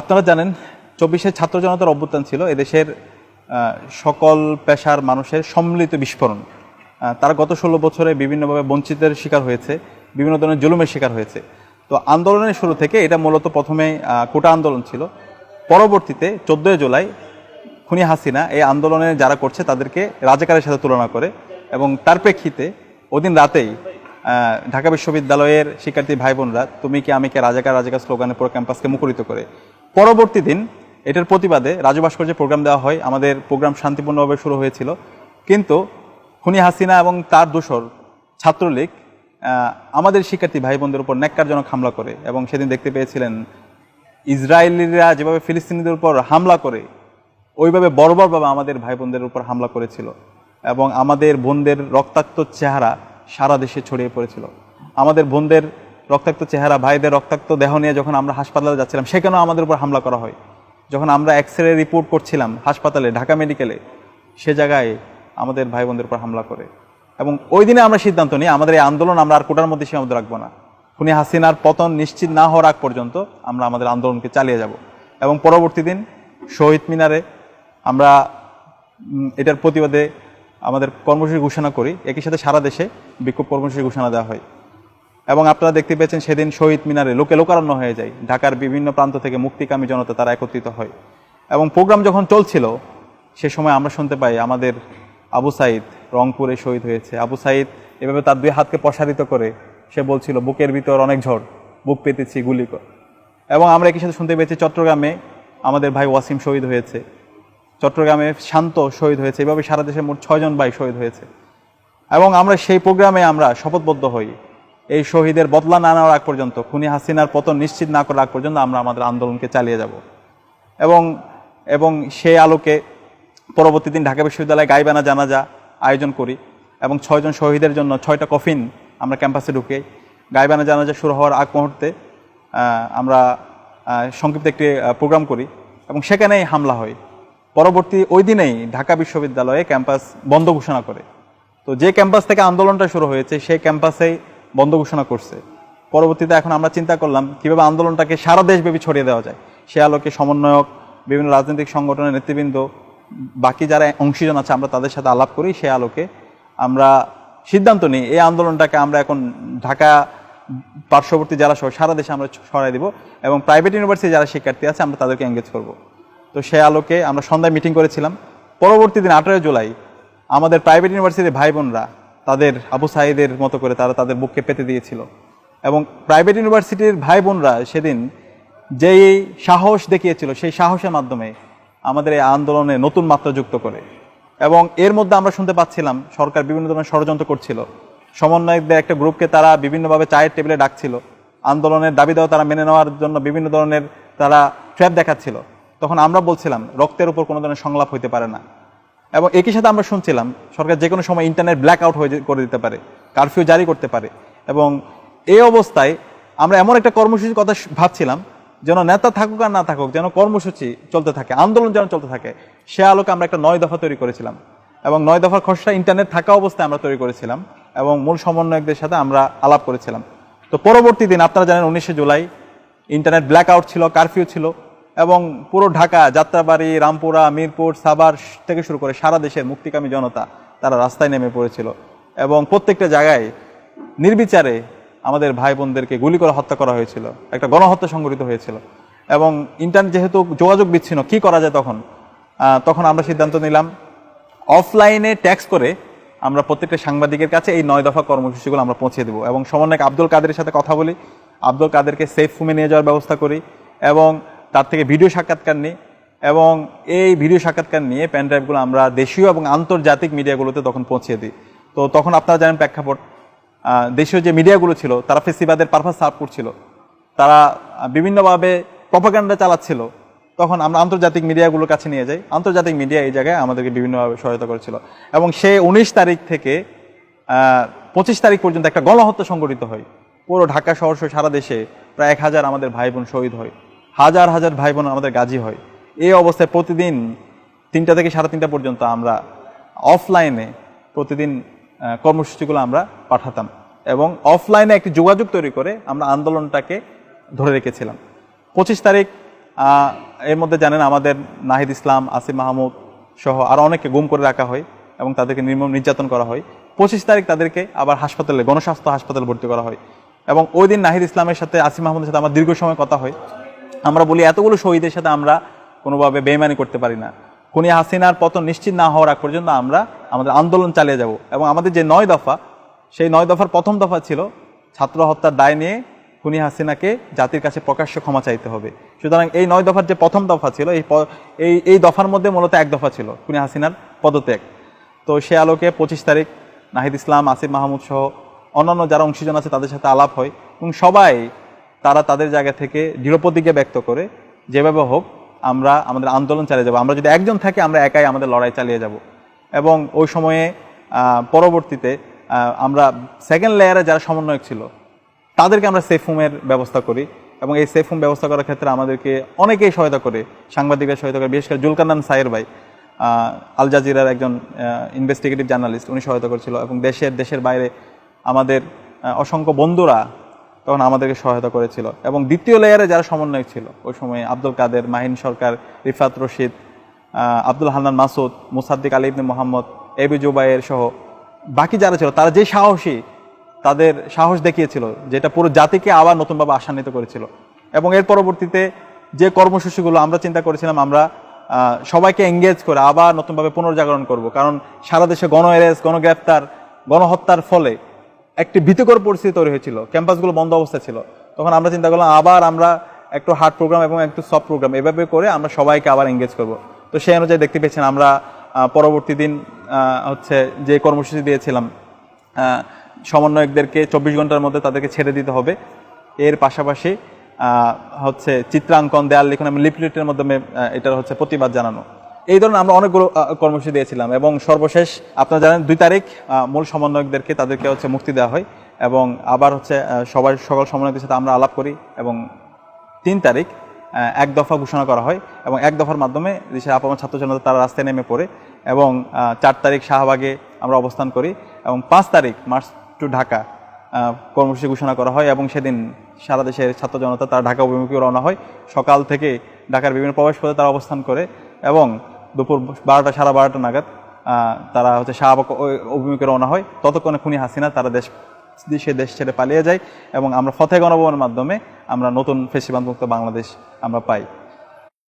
আপনারা জানেন, চব্বিশের ছাত্র জনতার অভ্যুত্থান ছিল এদেশের সকল পেশার মানুষের সম্মিলিত বিস্ফোরণ। তারা গত ষোলো বছরে বিভিন্নভাবে বঞ্চিতের শিকার হয়েছে, বিভিন্ন ধরনের জুলুমের শিকার হয়েছে। তো আন্দোলনের শুরু থেকে এটা মূলত প্রথমে কোটা আন্দোলন ছিল। পরবর্তীতে চোদ্দোই জুলাই খুনি হাসিনা এই আন্দোলনে যারা করছে তাদেরকে রাজাকারের সাথে তুলনা করে এবং তার প্রেক্ষিতে ওদিন রাতেই ঢাকা বিশ্ববিদ্যালয়ের শিক্ষার্থী ভাই বোনরা তুমি কি আমি কে রাজাকার রাজাকার স্লোগানে পুরো ক্যাম্পাসকে মুখরিত করে পরবর্তী দিন এটার প্রতিবাদে রাজু ভাস্কর্যে প্রোগ্রাম দেওয়া হয়। আমাদের প্রোগ্রাম শান্তিপূর্ণভাবে শুরু হয়েছিল। কিন্তু খুনি হাসিনা এবং তার দোসর ছাত্রলীগ আমাদের শিক্ষার্থী ভাই বোনদের উপর ন্যাক্কারজনক হামলা করে এবং সেদিন দেখতে পেয়েছিলেন ইসরায়েলিরা যেভাবে ফিলিস্তিনিদের উপর হামলা করে, ওইভাবে বর্বরভাবে আমাদের ভাই বোনদের উপর হামলা করেছিল এবং আমাদের বোনদের রক্তাক্ত চেহারা সারা দেশে ছড়িয়ে পড়েছিল। আমাদের বোনদের রক্তাক্ত চেহারা, ভাইদের রক্তাক্ত দেহ নিয়ে যখন আমরা হাসপাতালে যাচ্ছিলাম, সেখানেও আমাদের উপর হামলা করা হয়। যখন আমরা এক্স রে রিপোর্ট করছিলাম হাসপাতালে, ঢাকা মেডিকেলে সে জায়গায় আমাদের ভাই বোনদের উপর হামলা করে। এবং ওই দিনে আমরা সিদ্ধান্ত নিই, আমাদের এই আন্দোলন আমরা আর কোটার মধ্যে সীমাবদ্ধ রাখব না। খুনি হাসিনার পতন নিশ্চিত না হওয়ার আগ পর্যন্ত আমরা আমাদের আন্দোলনকে চালিয়ে যাব। এবং পরবর্তী দিন শহীদ মিনারে আমরা এটার প্রতিবাদে আমাদের কর্মসূচি ঘোষণা করি। একই সাথে সারা দেশে বিক্ষোভ কর্মসূচি ঘোষণা দেওয়া হয়। এবং আপনারা দেখতে পেয়েছেন সেদিন শহীদ মিনারে লোকে লোকারণ্য হয়ে যায়। ঢাকার বিভিন্ন প্রান্ত থেকে মুক্তিকামী জনতা তারা একত্রিত হয়। এবং প্রোগ্রাম যখন চলছিল, সে সময় আমরা শুনতে পাই আমাদের আবু সাইদ রংপুরে শহীদ হয়েছে। আবু সাইদ এভাবে তার দুই হাতকে প্রসারিত করে সে বলছিল, বুকের ভিতর অনেক ঝড়, বুক পেতেছি, গুলি কর। এবং আমরা একই সাথে শুনতে পেয়েছি, চট্টগ্রামে আমাদের ভাই ওয়াসিম শহীদ হয়েছে। চট্টগ্রামে শান্ত শহীদ হয়েছে। এভাবে সারা দেশে মোট ছয়জন ভাই শহীদ হয়েছে। এবং আমরা সেই প্রোগ্রামে আমরা শপথবদ্ধ হই। এই শহীদের বদলা না নেওয়ার আগ পর্যন্ত, খুনি হাসিনার পতন নিশ্চিত না করার আগ পর্যন্ত আমরা আমাদের আন্দোলনকে চালিয়ে যাব। এবং এবং সেই আলোকে পরবর্তী দিন ঢাকা বিশ্ববিদ্যালয়ে গাইবানা জানাজা আয়োজন করি এবং ছয়জন শহীদের জন্য ছয়টা কফিন আমরা ক্যাম্পাসে ঢুকে গাইবানা জানাজা শুরু হওয়ার আগ মুহূর্তে আমরা সংক্ষিপ্ত একটি প্রোগ্রাম করি এবং সেখানেই হামলা হয়। পরবর্তী ওই দিনেই ঢাকা বিশ্ববিদ্যালয়ে ক্যাম্পাস বন্ধ ঘোষণা করে। তো যে ক্যাম্পাস থেকে আন্দোলনটা শুরু হয়েছে, সেই ক্যাম্পাসেই বন্ধ ঘোষণা করছে। পরবর্তীতে এখন আমরা চিন্তা করলাম কীভাবে আন্দোলনটাকে সারা দেশব্যাপী ছড়িয়ে দেওয়া যায়। সে আলোকে সমন্বয়ক, বিভিন্ন রাজনৈতিক সংগঠনের নেতৃবৃন্দ, বাকি যারা অংশীজন আছে, আমরা তাদের সাথে আলাপ করি। সে আলোকে আমরা সিদ্ধান্ত নিই, এই আন্দোলনটাকে আমরা এখন ঢাকা পার্শ্ববর্তী জেলা সহ সারা দেশে আমরা ছড়াই দিব এবং প্রাইভেট ইউনিভার্সিটি যারা শিক্ষার্থী আছে, আমরা তাদেরকে এঙ্গেজ করব। তো সে আলোকে আমরা সন্ধ্যায় মিটিং করেছিলাম। পরবর্তী দিন আঠেরোই জুলাই আমাদের প্রাইভেট ইউনিভার্সিটির ভাই বোনরা তাদের, আবু সাইদের মতো করে তারা তাদের বুককে পেতে দিয়েছিল। এবং প্রাইভেট ইউনিভার্সিটির ভাই বোনরা সেদিন যেই সাহস দেখিয়েছিল, সেই সাহসের মাধ্যমে আমাদের এই আন্দোলনে নতুন মাত্রা যুক্ত করে। এবং এর মধ্যে আমরা শুনতে পাচ্ছিলাম, সরকার বিভিন্ন ধরনের ষড়যন্ত্র করছিল। সমন্বয়কদের একটা গ্রুপকে তারা বিভিন্নভাবে চায়ের টেবিলে ডাকছিল। আন্দোলনের দাবি দেওয়া তারা মেনে নেওয়ার জন্য বিভিন্ন ধরনের তারা ট্র্যাপ দেখাচ্ছিল। তখন আমরা বলছিলাম, রক্তের উপর কোনো ধরনের সংলাপ হইতে পারে না। এবং একই সাথে আমরা শুনছিলাম, সরকার যে কোনো সময় ইন্টারনেট ব্ল্যাক আউট হয়ে করে দিতে পারে কারফিউ জারি করতে পারে। এবং এই অবস্থায় আমরা এমন একটা কর্মসূচির কথা ভাবছিলাম, যেন নেতা থাকুক আর না থাকুক, যেন কর্মসূচি চলতে থাকে, আন্দোলন যেন চলতে থাকে, সে আলোকে আমরা একটা নয় দফা তৈরি করেছিলাম। এবং নয় দফার খসড়া ইন্টারনেট থাকা অবস্থায় আমরা তৈরি করেছিলাম, এবং মূল সমন্বয়কদের সাথে আমরা আলাপ করেছিলাম। তো পরবর্তী দিন, আপনারা জানেন, উনিশে জুলাই ইন্টারনেট ব্ল্যাক আউট ছিল কারফিউ ছিল। এবং পুরো ঢাকা, যাত্রাবাড়ি, রামপুরা, মিরপুর, সাভার থেকে শুরু করে সারা দেশের মুক্তিকামী জনতা তারা রাস্তায় নেমে পড়েছিল। এবং প্রত্যেকটা জায়গায় নির্বিচারে আমাদের ভাই বোনদেরকে গুলি করে হত্যা করা হয়েছিল। একটা গণহত্যা সংঘটিত হয়েছিল। এবং ইন্টারনেট যেহেতু যোগাযোগ বিচ্ছিন্ন, কি করা যায় তখন? তখন আমরা সিদ্ধান্ত নিলাম অফলাইনে ট্যাক্স করে আমরা প্রত্যেকটা সাংবাদিকের কাছে এই নয় দফা কর্মসূচিগুলো আমরা পৌঁছে দেবো। এবং সমন্বয়ক আব্দুল কাদেরের সাথে কথা বলি। আব্দুল কাদেরকে সেফ রুমে নিয়ে যাওয়ার ব্যবস্থা করি। এবং তার থেকে ভিডিও সাক্ষাৎকার নিই। এবং এই ভিডিও সাক্ষাৎকার নিয়ে পেন ড্রাইভগুলো আমরা দেশীয় এবং আন্তর্জাতিক মিডিয়াগুলোতে তখন পৌঁছে দিই। তো তখন আপনারা জানেন প্রেক্ষাপট দেশীয় যে মিডিয়াগুলো ছিল, তারা ফেসিবাদের পারপাস সার্ভ করছিল। তারা বিভিন্নভাবে প্রপাগান্ডা চালাচ্ছিল। তখন আমরা আন্তর্জাতিক মিডিয়াগুলোর কাছে নিয়ে যাই। আন্তর্জাতিক মিডিয়া এই জায়গায় আমাদেরকে বিভিন্নভাবে সহায়তা করেছিল। এবং সে উনিশ তারিখ থেকে পঁচিশ তারিখ পর্যন্ত একটা গণহত্যা সংগঠিত হয়। পুরো ঢাকা শহর সারা দেশে প্রায় এক হাজার আমাদের ভাই বোন শহীদ হয়। হাজার হাজার ভাই বোন আমাদের গাজী হয়। এই অবস্থায় প্রতিদিন তিনটা থেকে সাড়ে তিনটা পর্যন্ত আমরা অফলাইনে প্রতিদিন কর্মসূচিগুলো আমরা পাঠাতাম এবং অফলাইনে একটি যোগাযোগ তৈরি করে আমরা আন্দোলনটাকে ধরে রেখেছিলাম। পঁচিশ তারিখ এর মধ্যে জানেন আমাদের নাহিদ ইসলাম, আসিফ মাহমুদ সহ আরও অনেককে গুম করে রাখা হয় এবং তাদেরকে নির্মম নির্যাতন করা হয়। পঁচিশ তারিখ তাদেরকে আবার হাসপাতালে, গণস্বাস্থ্য হাসপাতালে ভর্তি করা হয় এবং ওই দিন নাহিদ ইসলামের সাথে, আসিফ মাহমুদের সাথে আমার দীর্ঘ সময় কথা হয়। আমরা বলি এতগুলো শহীদের সাথে আমরা কোনোভাবে বেইমানি করতে পারি না। খুনি হাসিনার পতন নিশ্চিত না হওয়ার আগ পর্যন্ত আমরা আমাদের আন্দোলন চালিয়ে যাব এবং আমাদের যে নয় দফা, সেই নয় দফার প্রথম দফা ছিল ছাত্র হত্যার দায় নিয়ে খুনি হাসিনাকে জাতির কাছে প্রকাশ্য ক্ষমা চাইতে হবে। সুতরাং এই নয় দফার যে প্রথম দফা ছিল, এই এই এই দফার মধ্যে মূলত এক দফা ছিল, খুনি হাসিনার পদত্যাগ। তো সে আলোকে পঁচিশ তারিখ নাহিদ ইসলাম, আসিফ মাহমুদ সহ অন্যান্য যারা অংশীজন আছে তাদের সাথে আলাপ হয় এবং সবাই তারা তাদের জায়গা থেকে দৃঢ় প্রতিজ্ঞা ব্যক্ত করে, যেভাবে হোক আমরা আমাদের আন্দোলন চালিয়ে যাব। আমরা যদি একজন থাকি, আমরা একাই আমাদের লড়াই চালিয়ে যাব। এবং ওই সময়ে পরবর্তীতে আমরা সেকেন্ড লেয়ারে যারা সমন্বয়ক ছিল, তাদেরকে আমরা সেফ হোমের ব্যবস্থা করি এবং এই সেফ হোম ব্যবস্থা করার ক্ষেত্রে আমাদেরকে অনেকেই সহায়তা করে, সাংবাদিকরা সহায়তা করে, বিশেষ করে জুলকান্নান সায়ের ভাই আল জাজিরার একজন ইনভেস্টিগেটিভ জার্নালিস্ট উনি সহায়তা করেছিল এবং দেশের দেশের বাইরে আমাদের অসংখ্য বন্ধুরা তখন আমাদেরকে সহায়তা করেছিল। এবং দ্বিতীয় লেয়ারে যারা সমন্বয়ক ছিল, ওই সময় আব্দুল কাদের, মাহিন সরকার, রিফাত রশিদ আব্দুল হান্নান মাসুদ, মুসাদ্দিক আলী ইবনে মোহাম্মদ এবি জুবাইয়ের সহ বাকি যারা ছিল, তারা যে সাহসী, তাদের সাহস দেখিয়েছিল যেটা পুরো জাতিকে আবার নতুনভাবে আশান্বিত করেছিল। এবং এর পরবর্তীতে যে কর্মসূচিগুলো আমরা চিন্তা করেছিলাম, আমরা সবাইকে এঙ্গেজ করে আবার নতুনভাবে পুনর্জাগরণ করব। কারণ সারা দেশে গণ এরেস্ট গণগ্রেপ্তার গণহত্যার ফলে একটি ভীতিকর পরিস্থিতি তৈরি হয়েছিল। ক্যাম্পাসগুলো বন্ধ অবস্থায় ছিল। তখন আমরা চিন্তা করলাম, আবার আমরা একটু হার্ড প্রোগ্রাম এবং একটু সফট প্রোগ্রাম এভাবে করে আমরা সবাইকে আবার এঙ্গেজ করব। তো সেই অনুযায়ী দেখতে পেয়েছেন আমরা পরবর্তী দিন হচ্ছে যে কর্মসূচি দিয়েছিলাম সমন্বয়কদেরকে চব্বিশ ঘণ্টার মধ্যে তাদেরকে ছেড়ে দিতে হবে। এর পাশাপাশি হচ্ছে চিত্রাঙ্কন, দেয়াল লিখন এবং লিপলেটের মাধ্যমে এটার হচ্ছে প্রতিবাদ জানানো। এই ধরনের আমরা অনেকগুলো কর্মসূচি দিয়েছিলাম এবং সর্বশেষ আপনারা জানেন দুই তারিখ মূল সমন্বয়কদেরকে তাদেরকে হচ্ছে মুক্তি দেওয়া হয় এবং আবার হচ্ছে সবাই সকল সমন্বয়কদের সাথে আমরা আলাপ করি এবং তিন তারিখ এক দফা ঘোষণা করা হয় এবং এক দফার মাধ্যমে দেশের আপামর ছাত্র জনতা তারা রাস্তায় নেমে পড়ে এবং চার তারিখ শাহবাগে আমরা অবস্থান করি এবং পাঁচ তারিখ মার্চ টু ঢাকা কর্মসূচি ঘোষণা করা হয় এবং সেদিন সারা দেশের ছাত্র জনতা তারা ঢাকা অভিমুখে রওনা হয়। সকাল থেকে ঢাকার বিভিন্ন প্রবেশ পথে তারা অবস্থান করে এবং দুপুর বারোটা, সাড়ে বারোটা নাগাদ তারা হচ্ছে শাহবাগ অভিমুখে রওনা হয়। ততক্ষণে খুনি হাসিনা তারা দেশ, সে দেশ ছেড়ে পালিয়ে যায় এবং আমরা ফতে গণভবনের মাধ্যমে আমরা নতুন ফেসিবাদ মুক্ত বাংলাদেশ আমরা পাই।